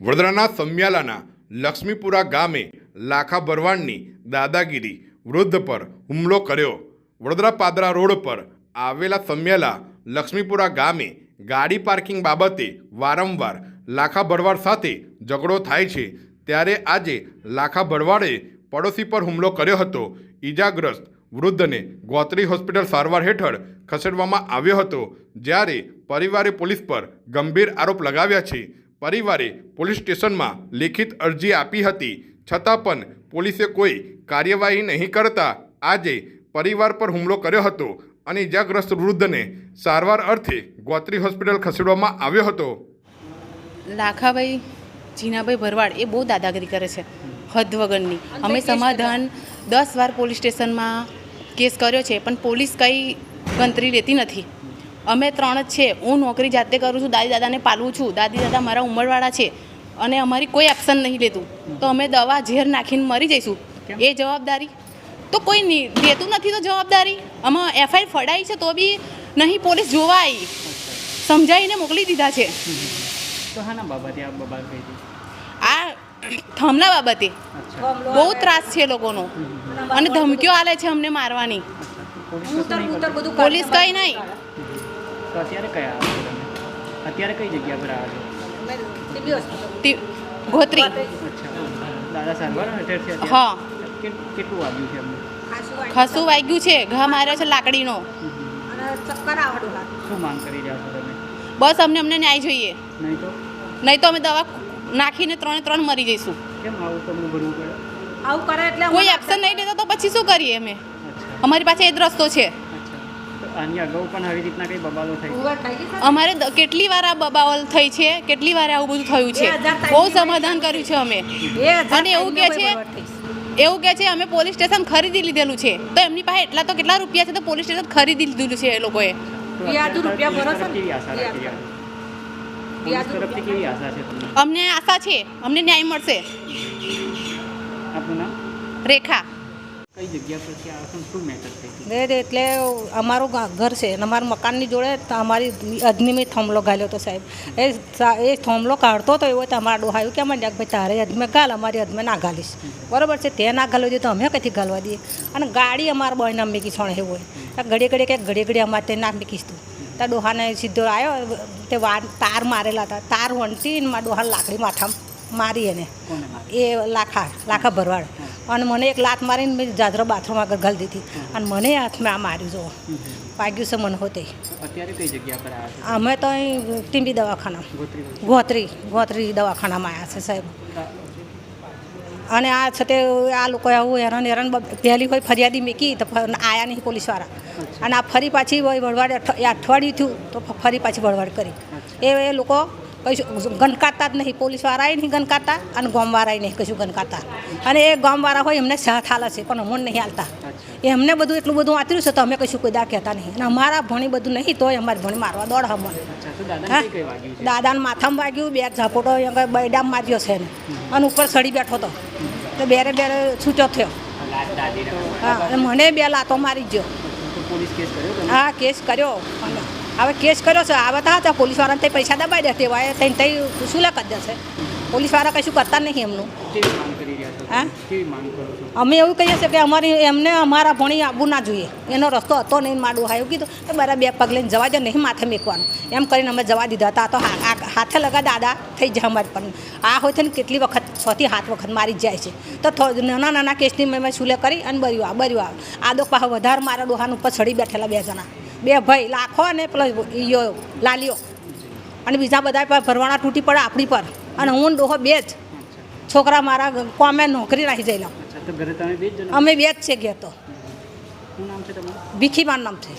વડોદરાના સમિયાલાના લક્ષ્મીપુરા ગામે લાખા ભરવાડની દાદાગીરી વૃદ્ધ પર હુમલો કર્યો. વડોદરા પાદરા રોડ પર આવેલા સમિયાલા લક્ષ્મીપુરા ગામે ગાડી પાર્કિંગ બાબતે વારંવાર લાખા ભરવાડ સાથે ઝઘડો થાય છે. ત્યારે આજે લાખા ભરવાડે પડોશી પર હુમલો કર્યો હતો. ઈજાગ્રસ્ત વૃદ્ધને ગોત્રી હોસ્પિટલ સારવાર હેઠળ ખસેડવામાં આવ્યો હતો. જ્યારે પરિવારે પોલીસ પર ગંભીર આરોપ લગાવ્યા છે. પરિવારે પોલીસ સ્ટેશનમાં લેખિત અરજી આપી હતી. છતાં પણ પોલીસે કોઈ કાર્યવાહી નહીં કરતા આજે પરિવાર પર હુમલો કર્યો હતો અને ઇજાગ્રસ્ત વૃદ્ધને સારવાર અર્થે ગોત્રી હોસ્પિટલ ખસેડવામાં આવ્યો હતો. લાખાભાઈ જીનાભાઈ ભરવાડ એ બહુ દાદાગીરી કરે છે હદ વગરની. અમે સમાધાન દસ વાર પોલીસ સ્ટેશનમાં કેસ કર્યો છે પણ પોલીસ કંઈ ગંતરી લેતી નથી. અમે ત્રણ જ છે. હું નોકરી જાતે કરું છું દાદી દાદાને પાલવું છું. દાદી દાદા મારા ઉંમરવાળા છે અને અમારી કોઈ એક્શન નહીં લેતું. તો અમે દવા ઝેર નાખીને મરી જઈશું. એ જવાબદારી? તો કોઈ દેતું નથી તો જવાબદારી. આમાં એફઆઈઆર ફડાઈ છે તો બી નહીં પોલીસ જોવા આવી સમજાવીને મોકલી દીધા છે. તો હાના બાબતે આ આ થમલા બાબતે. બહુ ત્રાસ છે લોકોનો. અને ધમકીઓ આલે છે અમને મારવાની. પોલીસ કઈ નહીં. તો અત્યારે કયા આવો છો તમે? અત્યારે કઈ જગ્યા પર આવો છો? ગોત્રી. અચ્છા. દાદા સારવાર હેઠળ છે હા. કેટલું વાગ્યું છે અમને? ખસું વાગ્યું છે. ઘા માર્યો છે લાકડીનો. શું માંગ કરી રહ્યા છો તમે? બસ અમને અમને ન્યાય જોઈએ. નહીં તો? નહીં તો અમે દવા નાખીને ત્રણે ત્રણ મરી જઈશું. કેમ આવું તમને ભરવું પડે? આવું કરે એટલે કોઈ એક્શન નહીં લેતા તો પછી શું કરીએ અમે? અમારી પાસે એ જ રસ્તો છે. આની અગાઉ પણ આવી રીતના કઈ બબાલો થઈ? અમારે કેટલી વાર આ બબાવલ થઈ છે કેટલી વાર આવું બધું થયું છે? બહુ સમાધાન કર્યું છે અમે. અને એવું કે છે. એવું કે છે અમે પોલીસ સ્ટેશન ખરીદી લીધેલું છે. તો એમની પાસે એટલા તો કેટલા રૂપિયા છે તો પોલીસ સ્ટેશન ખરીદી લીધેલું છે એ લોકોએ. અમને આશા છે અમને ન્યાય મળશે. રેખા. જ એટલે અમારું ઘર છે અને અમારા મકાનની જોડે અમારી અજનીમી થોમલો ગાલ્યો હતો સાહેબ. એ એ થોમલો કાઢતો હતો એવો તો અમારા ડોહાયું કે મને ભાઈ તારે અજમે ગાલ અમારી અજમે ના ગાલીશ. બરાબર છે તે ના ગાલવા દઈએ તો અમે ક્યાંથી ગાલવા દઈએ? અને ગાડી અમારા બહેના મેકી છોણે એવું હોય. ઘડી ઘડીએ ક્યાંક ઘડી ઘડી અમારે તે ના મેકીશ તું. ત્યાં ડોહાને સીધો આવ્યો તે વાર તાર મારેલા હતા. તાર વણતી ને મારા ડોહા લાકડી માથામાં મારી એને. એ લાખા લાખા ભરવાડ. અને મને એક લાત મારીને મેં જાજરો બાથરૂમ આગળ ઘાલી દીધી. અને મને હાથમાં આ માર્યું જો વાગ્યું છે મને હોતે. અત્યારે કઈ જગ્યા પર આવ્યા અમે તો અહીં ટીંબી દવાખાના. ગોત્રી ગોત્રી દવાખાનામાં આવ્યા છે સાહેબ. અને આ છે તે આ લોકો આવું હેરાન હેરાન પહેલી હોય ફરિયાદી મૂકી તો આવ્યા આયા નહીં પોલીસવાળા. અને આ ફરી પાછી હોય વળવાડ અઠ- અઠવાડિયું થયું તો ફરી પાછી વળવાડ કરી. એ લોકો કશું ગનકાતા જ નહીં પોલીસવાળાએ નહીં ગનકાતા અને ગામવાળાએ નહીં કશું ગનકાતા અને એ ગામવાળા હોય એમને સાથ હાલે છે પણ અમને નહીં હાલતા એમને બધું એટલું બધું વાંચ્યું છે તો અમે કશું કોઈ દા કહેતા નહીં. અને અમારા ભણી બધું નહીં તો અમારી ભણી મારવા દોડ અમને દાદાને માથામાં વાગ્યું બે ઝાપોટો બૈડામ માર્યો છે અને ઉપર સડી બેઠો હતો. તો બેરે બેરે છૂટો થયો. હા મને બે લાતો મારી ગયો. હા કેસ કર્યો. અને હવે કેસ કર્યો છે આવે તો હા પોલીસવાળાને તે પૈસા દબાઈ દે તેવાય તઈ તઈ શું લે કરી દેશે પોલીસવાળા કશું કરતા નહીં એમનું. હા? અમે એવું કહીએ છીએ કે અમારી એમને અમારા ભણી આવવું ના જોઈએ. એનો રસ્તો હતો નહીં માડું હા એવું કીધું તો બરા બે પગ લઈને જવા દે નહીં માથે મેકવાનું. એમ કરીને અમે જવા દીધા હતા. તો હા- હાથે લગા દાદા થઈ જાય અમારી પણ આ હોય છે ને કેટલી વખત છથી સાત વખત મારી જ જાય છે. તો નાના નાના કેસની મેં મેં સુલે કરી અને બર્યું આ બર્યું આ. આ દો પાછા વધારે મારા ડોહાનું ઉપર ચડી બેઠેલા બે જણા. બે ભાઈ લાખો અને પ્લસ ઈયો લાલીઓ. અને બીજા બધા પર ભરવાના તૂટી પડે આપણી પર. અને હું ડોહો બે જ. છોકરા મારા કોમે નોકરી રાખી જયેલા અચ્છા તો ઘરે તમે બે જ જણા? અમે બે જ છે ઘેર તો. ભીખીમાન નામ છે.